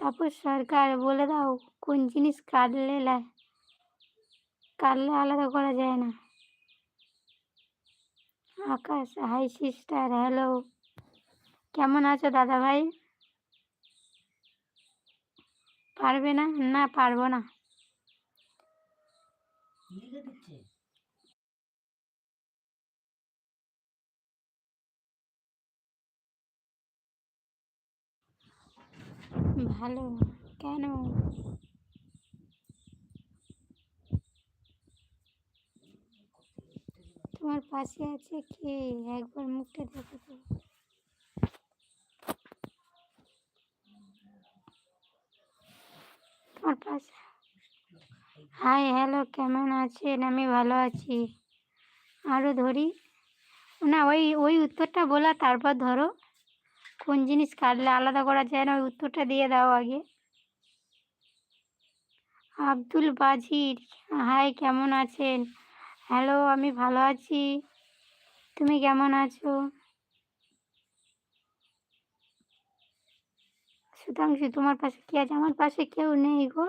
তাপস সরকার বলে দাও কোন জিনিস কাটলে কাটলে আলাদা করা যায় না। আকাশ, হাই সিস্টার, হ্যালো, কেমন আছো দাদা ভাই পারবে না? না, পারব না। ভালো। কেন? তোমার পাশে আছে কে? একবার মুখটা দেখো তো। তোমার পাশে হাই হ্যালো কেমন আছেন? আমি ভালো আছি। আরও ধরি। না, ওই ওই উত্তরটা বলা, তারপর ধরো। কোন জিনিস কাটলে আলাদা করা যায় না, ওই উত্তরটা দিয়ে দাও আগে। আব্দুল বাজির, হাই, কেমন আছেন? হ্যালো, আমি ভালো আছি। তুমি কেমন আছো? সুতাংশু তোমার পাশে কে আছে? আমার পাশে কেউ নেই গো।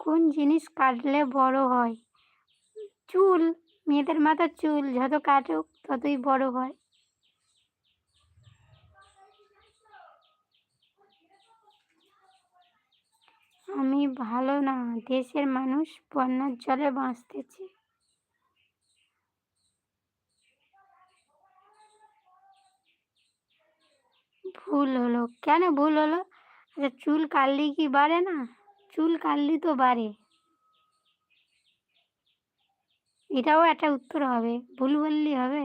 কোন জিনিস কাটলে বড় হয়? চুল, মেয়েদের মাথার চুল যত কাটুক ততই বড় হয়। আমি ভালো না, দেশের মানুষ বন্যার জলে বাঁচতেছে। ভুল হলো। কেন ভুল হলো? আচ্ছা চুল কাটলি কি বাড়ে না? চুল কাটলি তো বাড়ে। এটাও একটা উত্তর হবে। ভুল বললি হবে।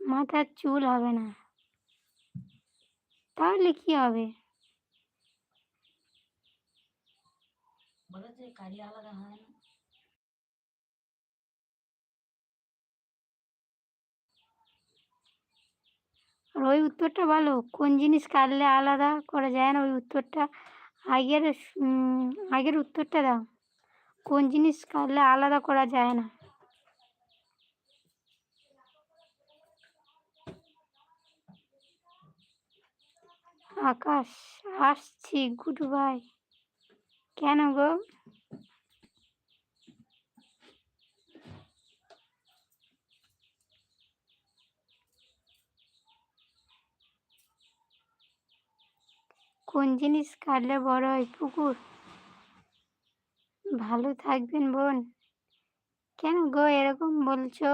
মাথার চুল হবে না। তাহলে কি হবে? আলাদা হয় না। আর ওই উত্তরটা বলো, কোন জিনিস কাটলে আলাদা করা যায় না? ওই উত্তরটা আগের আগের উত্তরটা দাও। কোন জিনিস কাটলে আলাদা করা যায় না? আকাশ, আসছি, গুড বাই। কেন গো? কোন জিনিস কাটলে বড় হয়? পুকুর ভালো থাকবেন বোন। কেন গো এরকম বলছো?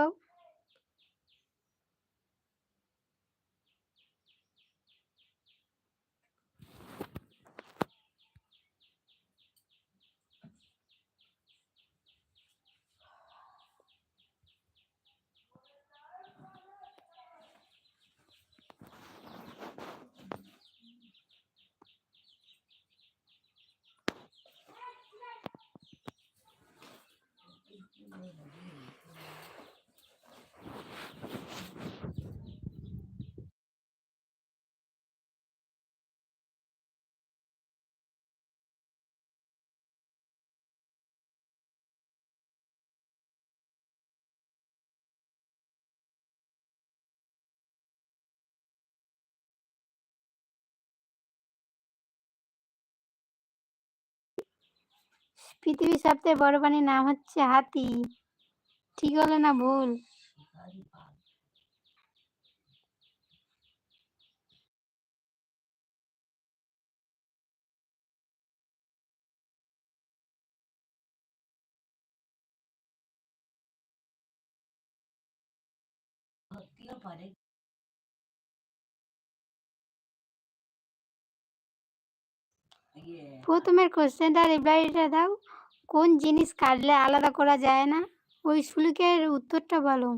পৃথিবীর সবচেয়ে বড় প্রাণীর নাম হচ্ছে হাতি। ঠিক হলো না ভুল? পারে প্রথমের কোশ্চেনটা রিপ্লাইটা দাও। কোন জিনিস কাটলে আলাদা করা যায় না? ওই শুলুকের উত্তরটা বলো।